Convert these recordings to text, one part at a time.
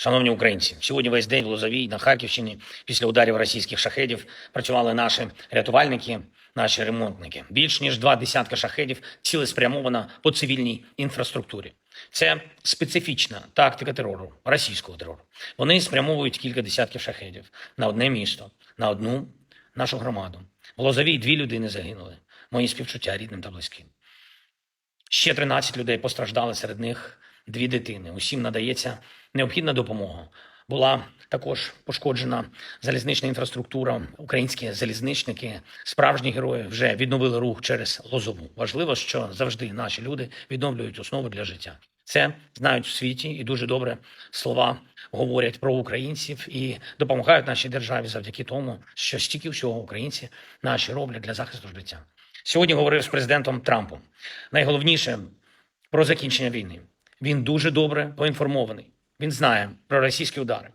Шановні українці, сьогодні весь день в Лозовій на Харківщині після ударів російських шахедів працювали наші рятувальники, наші ремонтники. Більш ніж два десятка шахедів цілеспрямовано по цивільній інфраструктурі. Це специфічна тактика терору, російського терору. Вони спрямовують кілька десятків шахедів на одне місто, на одну нашу громаду. В Лозовій дві людини загинули. Мої співчуття рідним та близьким. Ще 13 людей постраждали, серед них дві дитини. Усім надається необхідна допомога. Була також пошкоджена залізнична інфраструктура. Українські залізничники, справжні герої, вже відновили рух через Лозову. Важливо, що завжди наші люди відновлюють основу для життя. Це знають в світі, і дуже добре слова говорять про українців і допомагають нашій державі завдяки тому, що стільки всього українці наші роблять для захисту життя. Сьогодні говорив з президентом Трампом. Найголовніше про закінчення війни. Він дуже добре поінформований. Він знає про російські удари,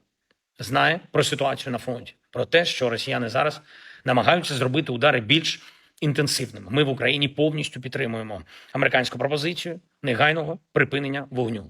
знає про ситуацію на фронті, про те, що росіяни зараз намагаються зробити удари більш інтенсивними. Ми в Україні повністю підтримуємо американську пропозицію негайного припинення вогню.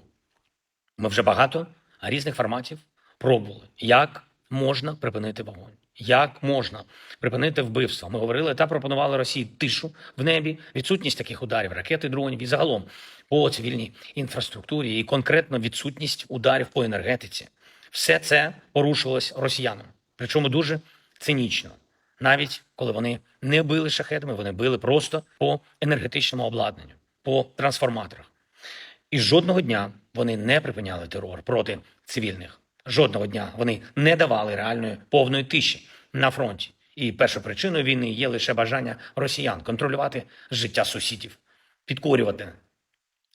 Ми вже багато різних форматів пробували, як можна припинити вогонь, як можна припинити вбивство. Ми говорили та пропонували Росії тишу в небі, відсутність таких ударів, ракети, дронів і загалом по цивільній інфраструктурі і конкретно відсутність ударів по енергетиці. Все це порушилось росіянам, причому дуже цинічно. Навіть коли вони не били шахетами, вони били просто по енергетичному обладнанню, по трансформаторах. І жодного дня вони не припиняли терор проти цивільних. Жодного дня вони не давали реальної повної тиші на фронті. І першою причиною війни є лише бажання росіян контролювати життя сусідів, підкорювати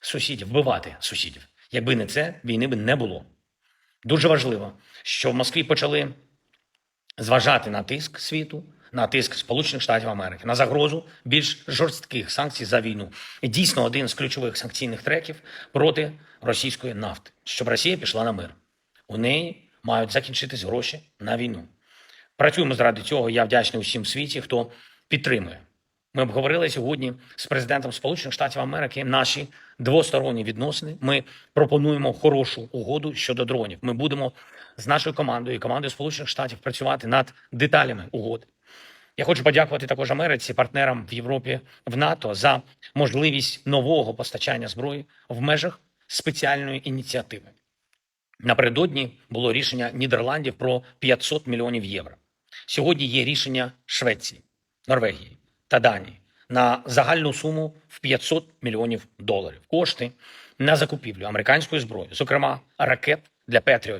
сусідів, вбивати сусідів. Якби не це, війни би не було. Дуже важливо, що в Москві почали зважати на тиск світу, на тиск Сполучених Штатів Америки, на загрозу більш жорстких санкцій за війну. І дійсно один з ключових санкційних треків проти російської нафти, щоб Росія пішла на мир. У неї мають закінчитись гроші на війну. Працюємо заради цього. Я вдячний усім в світі, хто підтримує. Ми обговорили сьогодні з президентом Сполучених Штатів Америки наші двосторонні відносини. Ми пропонуємо хорошу угоду щодо дронів. Ми будемо з нашою командою і командою Сполучених Штатів працювати над деталями угоди. Я хочу подякувати також Америці, партнерам в Європі, в НАТО за можливість нового постачання зброї в межах спеціальної ініціативи. Напередодні було рішення Нідерландів про 500 мільйонів євро. Сьогодні є рішення Швеції, Норвегії та Данії на загальну суму в 500 мільйонів доларів. Кошти на закупівлю американської зброї, зокрема ракет для Петріот